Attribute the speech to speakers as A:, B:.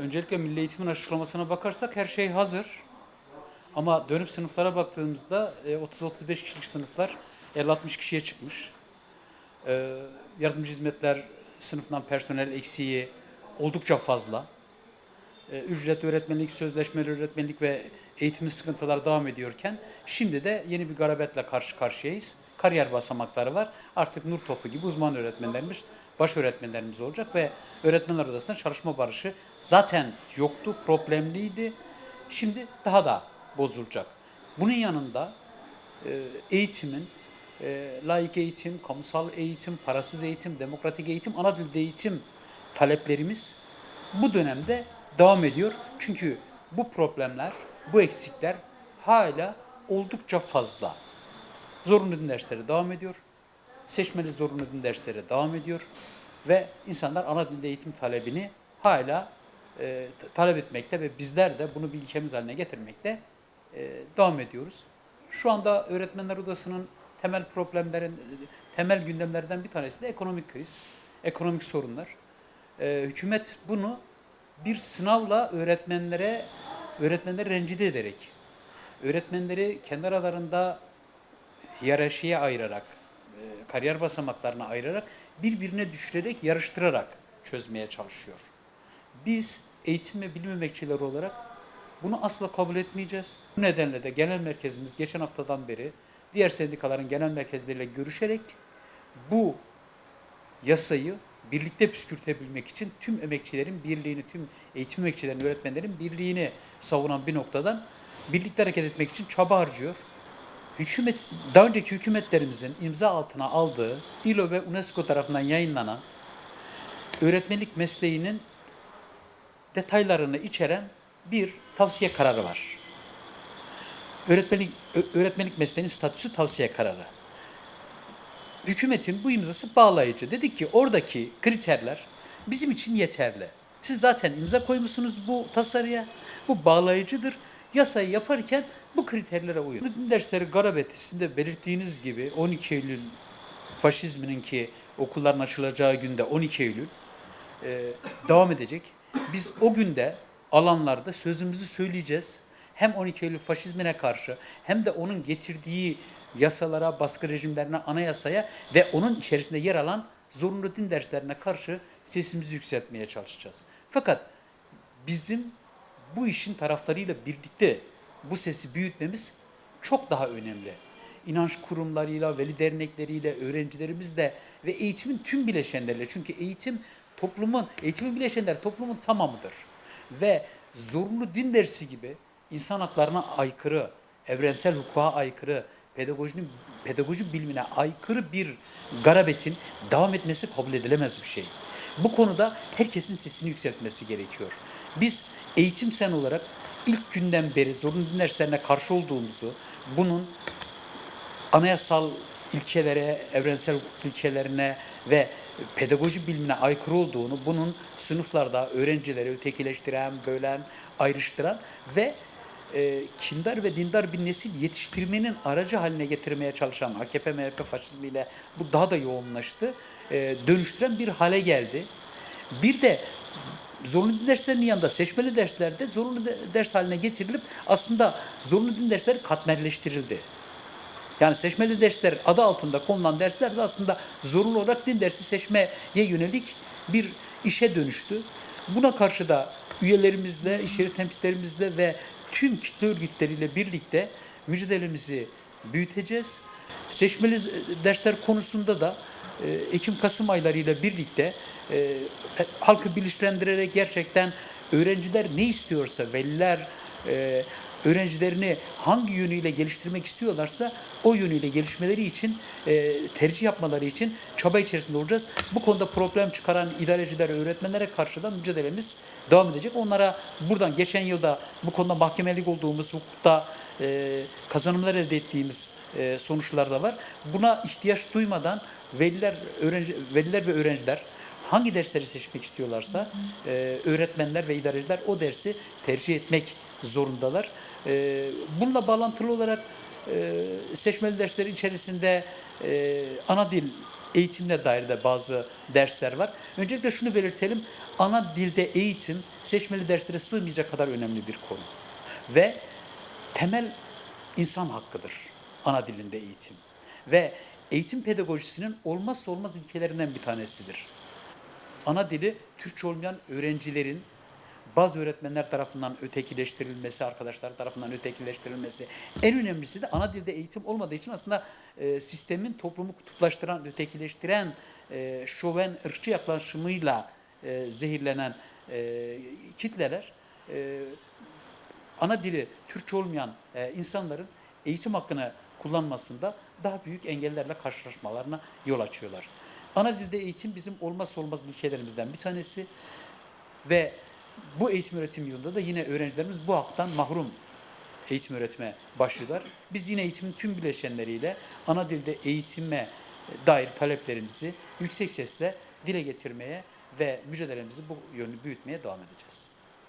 A: Öncelikle Milli Eğitim'in açıklamasına bakarsak her şey hazır. Ama dönüp sınıflara baktığımızda e, 30-35 kişilik sınıflar 50-60 kişiye çıkmış. E, Yardımcı hizmetler sınıfından personel eksiği oldukça fazla. E, Ücretli öğretmenlik, sözleşmeli öğretmenlik ve eğitimli sıkıntılar devam ediyorken şimdi de yeni bir garabetle karşı karşıyayız. Kariyer basamakları var. Artık nur topu gibi uzman öğretmenlerimiz, baş öğretmenlerimiz olacak ve öğretmenler arasında çalışma barışı zaten yoktu, problemliydi. Şimdi daha da bozulacak. Bunun yanında e, eğitimin, e, layık eğitim, kamusal eğitim, parasız eğitim, demokratik eğitim, ana dilde eğitim taleplerimiz bu dönemde devam ediyor. Çünkü bu problemler, bu eksikler hala oldukça fazla. Zorunlu din dersleri devam ediyor. Seçmeli zorunlu din dersleri devam ediyor. Ve insanlar ana dilde eğitim talebini hala e, talep etmekte ve bizler de bunu bir ilkemiz haline getirmekte e, devam ediyoruz. Şu anda Öğretmenler Odası'nın temel problemlerin, temel gündemlerden bir tanesi de ekonomik kriz, ekonomik sorunlar. E, hükümet bunu bir sınavla öğretmenlere, öğretmenleri rencide ederek, öğretmenleri kendi aralarında hiyerarşiye ayırarak, kariyer basamaklarına ayırarak, birbirine düşürerek, yarıştırarak çözmeye çalışıyor. Biz eğitim ve bilim emekçileri olarak bunu asla kabul etmeyeceğiz. Bu nedenle de genel merkezimiz geçen haftadan beri diğer sendikaların genel merkezleriyle görüşerek bu yasayı birlikte püskürtebilmek için tüm emekçilerin birliğini, tüm eğitim emekçilerin, öğretmenlerin birliğini savunan bir noktadan birlikte hareket etmek için çaba harcıyor. Hükümet, daha önceki hükümetlerimizin imza altına aldığı ILO ve UNESCO tarafından yayınlanan öğretmenlik mesleğinin detaylarını içeren bir tavsiye kararı var. Öğretmenlik, öğretmenlik mesleğinin statüsü tavsiye kararı. Hükümetin bu imzası bağlayıcı. Dedik ki oradaki kriterler bizim için yeterli. Siz zaten imza koymuşsunuz bu tasarıya. Bu bağlayıcıdır. Yasayı yaparken bu kriterlere uyun. Din dersleri garabeti sizin de belirttiğiniz gibi 12 Eylül faşizminin ki okulların açılacağı günde 12 Eylül e, devam edecek. Biz o günde alanlarda sözümüzü söyleyeceğiz. Hem 12 Eylül faşizmine karşı hem de onun getirdiği yasalara, baskı rejimlerine, anayasaya ve onun içerisinde yer alan zorunlu din derslerine karşı sesimizi yükseltmeye çalışacağız. Fakat bizim bu işin taraflarıyla birlikte bu sesi büyütmemiz çok daha önemli. İnanç kurumlarıyla, veli dernekleriyle, öğrencilerimizle ve eğitimin tüm bileşenleriyle. Çünkü eğitim toplumun, eğitimin bileşenleri toplumun tamamıdır. Ve zorunlu din dersi gibi insan haklarına aykırı, evrensel hukuka aykırı, pedagojinin, pedagoji bilimine aykırı bir garabetin devam etmesi kabul edilemez bir şey. Bu konuda herkesin sesini yükseltmesi gerekiyor. Biz eğitim sen olarak ilk günden beri zorunlu din derslerine karşı olduğumuzu, bunun anayasal ilkelere, evrensel hukuk ilkelerine ve pedagoji bilimine aykırı olduğunu, bunun sınıflarda öğrencileri ötekileştiren, bölen, ayrıştıran ve e, kindar ve dindar bir nesil yetiştirmenin aracı haline getirmeye çalışan AKP, MHP faşizmiyle bu daha da yoğunlaştı. E, dönüştüren bir hale geldi. Bir de zorunlu din derslerinin yanında seçmeli derslerde zorunlu de- ders haline getirilip aslında zorunlu din dersleri katmerleştirildi. Yani seçmeli dersler adı altında konulan dersler de aslında zorunlu olarak din dersi seçmeye yönelik bir işe dönüştü. Buna karşı da üyelerimizle, iş yeri temsilcilerimizle ve tüm kitle örgütleriyle birlikte mücadelemizi büyüteceğiz. Seçmeli dersler konusunda da e, Ekim-Kasım aylarıyla birlikte e, halkı bilinçlendirerek gerçekten öğrenciler ne istiyorsa, veliler e, öğrencilerini hangi yönüyle geliştirmek istiyorlarsa o yönüyle gelişmeleri için, e, tercih yapmaları için çaba içerisinde olacağız. Bu konuda problem çıkaran idarecilere, öğretmenlere karşı da mücadelemiz devam edecek. Onlara buradan geçen yılda bu konuda mahkemelik olduğumuz hukukta kazanımlar elde ettiğimiz sonuçlar da var. Buna ihtiyaç duymadan veliler, öğrenci, veliler ve öğrenciler hangi dersleri seçmek istiyorlarsa e, öğretmenler ve idareciler o dersi tercih etmek zorundalar. E, bununla bağlantılı olarak e, seçmeli dersler içerisinde e, ana dil eğitimine dair de bazı dersler var. Öncelikle şunu belirtelim. ana dilde eğitim seçmeli derslere sığmayacak kadar önemli bir konu. Ve temel insan hakkıdır ana dilinde eğitim. Ve eğitim pedagojisinin olmazsa olmaz ilkelerinden bir tanesidir. Ana dili Türkçe olmayan öğrencilerin bazı öğretmenler tarafından ötekileştirilmesi, arkadaşlar tarafından ötekileştirilmesi. En önemlisi de ana dilde eğitim olmadığı için aslında e, sistemin toplumu kutuplaştıran, ötekileştiren, e, şoven, ırkçı yaklaşımıyla e, zehirlenen e, kitleler e, ana dili Türkçe olmayan e, insanların eğitim hakkını kullanmasında daha büyük engellerle karşılaşmalarına yol açıyorlar. Ana dilde eğitim bizim olmazsa olmaz ilkelerimizden bir tanesi ve bu eğitim öğretim yılında da yine öğrencilerimiz bu haktan mahrum eğitim öğretime başlıyorlar. Biz yine eğitimin tüm bileşenleriyle ana dilde eğitime dair taleplerimizi yüksek sesle dile getirmeye ve mücadelemizi bu yönlü büyütmeye devam edeceğiz.